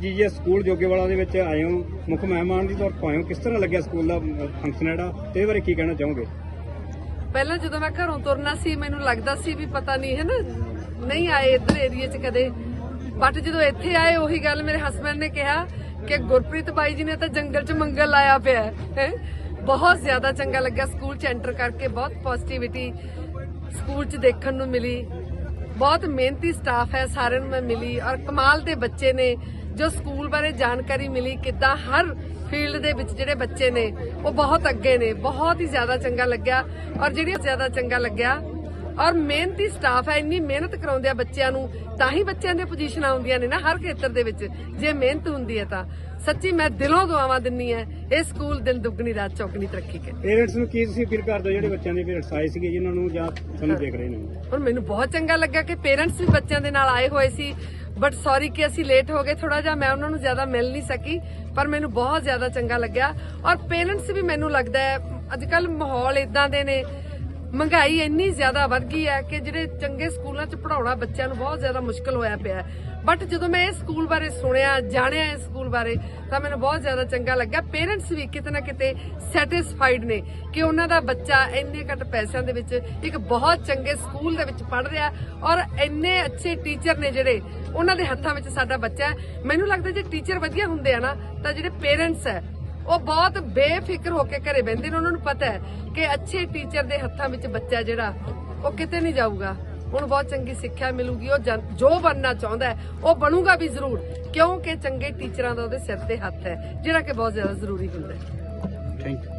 ਜੀ ਸਕੂਲ ਜੋਗੇਵਾਲਾ ਦੇ ਵਿੱਚ ਆਏ ਹੋ। ਮੁੱਖ ਮਹਿਮਾਨ ਦੀ ਤੌਰ ਤੇ ਆਏ ਹੋ। ਕਿਸ ਤਰ੍ਹਾਂ ਲੱਗਿਆ ਸਕੂਲ ਦਾ ਫੰਕਸ਼ਨ ਜਿਹੜਾ? ਤੇ ਬਾਰੇ ਕੀ ਕਹਿਣਾ ਚਾਹੋਗੇ? ਪਹਿਲਾਂ ਜਦੋਂ ਮੈਂ ਘਰੋਂ ਤੁਰਨਾ ਸੀ, ਮੈਨੂੰ ਲੱਗਦਾ ਸੀ ਵੀ ਪਤਾ ਨਹੀਂ, ਹੈ ਨਾ? ਨਹੀਂ ਆਏ ਇਧਰ ਏਰੀਏ 'ਚ ਕਦੇ। ਬਟ ਜਦੋਂ ਇੱਥੇ ਆਏ, ਉਹੀ ਗੱਲ ਮੇਰੇ ਹਸਬੰਡ ਨੇ ਕਿਹਾ ਕਿ ਗੁਰਪ੍ਰੀਤ ਬਾਈ ਜੀ ਨੇ ਤਾਂ ਜੰਗਲ 'ਚ ਮੰਗਲ ਲਾਇਆ ਪਿਆ ਹੈ ਬਹੁਤ ਜ਼ਿਆਦਾ ਚੰਗਾ ਲੱਗਿਆ ਸਕੂਲ 'ਚ ਐਂਟਰ ਕਰਕੇ, ਬਹੁਤ ਪੋਜ਼ਿਟਿਵਿਟੀ ਸਕੂਲ 'ਚ ਦੇਖਣ ਨੂੰ ਮਿਲੀ। ਬਹੁਤ ਮਿਹਨਤੀ ਸਟਾਫ ਹੈ, ਸਾਰਿਆਂ ਨੂੰ ਮੈਂ ਮਿਲੀ ਔਰ ਕਮਾਲ ਦੇ ਬੱਚੇ ਨੇ, ਜੋ ਸਕੂਲ ਬਾਰੇ ਜਾਣਕਾਰੀ ਮਿਲੀ ਕਿੱਦਾਂ ਹਰ ਫੀਲਡ ਦੇ ਵਿੱਚ ਜਿਹੜੇ ਬੱਚੇ ਨੇ, ਉਹ ਬਹੁਤ ਅੱਗੇ ਨੇ, ਬਹੁਤ ਹੀ ਜ਼ਿਆਦਾ ਚੰਗਾ ਲੱਗਿਆ ਔਰ ਜਿਹੜੀ ਜ਼ਿਆਦਾ ਚੰਗਾ ਲੱਗਿਆ ਔਰ ਮਿਹਨਤੀ ਸਟਾਫ ਹੈ ਇੰਨੀ ਮਿਹਨਤ ਕਰਾਉਂਦੇ ਆ ਬੱਚਿਆਂ ਨੂੰ ਤਾਂ ਹੀ ਬੱਚਿਆਂ ਦੀਆਂ ਪੋਜੀਸ਼ਨਾਂ ਆਉਂਦੀਆਂ ਨੇ ਨਾ ਹਰ ਖੇਤਰ ਦੇ ਵਿੱਚ। ਜੇ ਮਿਹਨਤ ਹੁੰਦੀ ਹੈ ਤਾਂ। ਸੱਚੀ ਮੈਂ ਦਿਲੋਂ ਦੁਆਵਾਂ ਦਿੰਨੀ ਹੈ ਇਹ ਸਕੂਲ ਦਿਨ ਦੁੱਗਣੀ ਰਾਤ ਚੌਗਣੀ ਤਰੱਕੀ ਕਰੇ। ਪੇਰੈਂਟਸ ਨੂੰ ਕੀ ਤੁਸੀਂ ਅਪੀਲ ਕਰਦੇ ਜਿਹੜੇ ਬੱਚਿਆਂ ਦੇ ਪੇਰੈਂਟਸ ਆਏ ਸੀਗੇ ਜਿਨ੍ਹਾਂ ਨੂੰ ਜਾਂ ਤੁਹਾਨੂੰ ਦੇਖ ਰਹੇ ਨੇ? ਔਰ ਮੈਨੂੰ ਬਹੁਤ ਚੰਗਾ ਲੱਗਾ ਕਿ ਪੇਰੈਂਟਸ ਵੀ ਬੱਚਿਆਂ ਦੇ ਨਾਲ ਆਏ ਹੋਏ ਸੀ ਬਟ ਸੌਰੀ ਕਿ ਅਸੀਂ ਲੇਟ ਹੋ ਗਏ ਥੋੜਾ ਜਿਹਾ ਮੈਂ ਉਹਨਾਂ ਨੂੰ ਜ਼ਿਆਦਾ ਮਿਲ ਨਹੀਂ ਸਕੀ ਪਰ ਮੈਨੂੰ ਬਹੁਤ ਜ਼ਿਆਦਾ ਚੰਗਾ ਲੱਗਿਆ। ਔਰ ਪੇਰੈਂਟਸ ਵੀ ਮੈਨੂੰ ਲੱਗਦਾ ਹੈ ਅੱਜ ਕੱਲ ਮਾਹੌਲ ਇਦਾਂ ਦੇ ਨੇ ਮਹਿੰਗਾਈ ਇੰਨੀ ਜ਼ਿਆਦਾ ਵੱਧ ਗਈ ਹੈ ਕਿ ਜਿਹੜੇ ਚੰਗੇ ਸਕੂਲਾਂ 'ਚ ਪੜਾਉਣਾ ਬੱਚਿਆਂ ਨੂੰ ਬਹੁਤ ਜ਼ਿਆਦਾ ਮੁਸ਼ਕਲ ਹੋਇਆ ਪਿਆ ਬਟ ਜਦੋਂ ਮੈਂ ਇਹ ਸਕੂਲ ਬਾਰੇ ਸੁਣਿਆ, ਜਾਣਿਆ ਇਸ ਸਕੂਲ ਬਾਰੇ, ਤਾਂ ਮੈਨੂੰ ਬਹੁਤ ਜ਼ਿਆਦਾ ਚੰਗਾ ਲੱਗਾ ਪੇਰੈਂਟਸ ਵੀ ਕਿਤੇ ਨਾ ਕਿਤੇ ਸੈਟੀਸਫਾਈਡ ਨੇ ਕਿ ਉਹਨਾਂ ਦਾ ਬੱਚਾ ਇੰਨੇ ਘੱਟ ਪੈਸਿਆਂ ਦੇ ਵਿੱਚ ਇੱਕ ਬਹੁਤ ਚੰਗੇ ਸਕੂਲ ਦੇ ਵਿੱਚ ਪੜ ਰਿਹਾ ਔਰ ਇੰਨੇ ਅੱਛੇ ਟੀਚਰ ਨੇ ਜਿਹੜੇ, ਉਹਨਾਂ ਦੇ ਹੱਥਾਂ ਵਿੱਚ ਸਾਡਾ ਬੱਚਾ ਮੈਨੂੰ ਲੱਗਦਾ ਜੇ ਟੀਚਰ ਵਧੀਆ ਹੁੰਦੇ ਆ ਨਾ, ਤਾਂ ਜਿਹੜੇ ਪੇਰੈਂਟਸ ਹੈ ਉਹ ਬਹੁਤ ਬੇਫਿਕਰ ਹੋ ਕੇ ਘਰੇ ਬਹਿੰਦੇ ਨੇ। ਉਹਨਾਂ ਨੂੰ ਪਤਾ ਹੈ ਕਿ ਅੱਛੇ ਟੀਚਰ ਦੇ ਹੱਥਾਂ ਵਿੱਚ ਬੱਚਾ ਜਿਹੜਾ, ਉਹ ਕਿਤੇ ਨਹੀਂ ਜਾਊਗਾ। ਉਹਨੂੰ ਬਹੁਤ ਚੰਗੀ ਸਿੱਖਿਆ ਮਿਲੂਗੀ। ਉਹ ਜੋ ਬਣਨਾ ਚਾਹੁੰਦਾ ਹੈ, ਉਹ ਬਣੂਗਾ ਵੀ ਜ਼ਰੂਰ। ਕਿਉਂਕਿ ਚੰਗੇ ਟੀਚਰਾਂ ਦਾ ਉਹਦੇ ਸਿਰ ਤੇ ਹੱਥ ਹੈ, ਜਿਹੜਾ ਕਿ ਬਹੁਤ ਜ਼ਿਆਦਾ ਜ਼ਰੂਰੀ ਹੁੰਦਾ ਹੈ। Thank you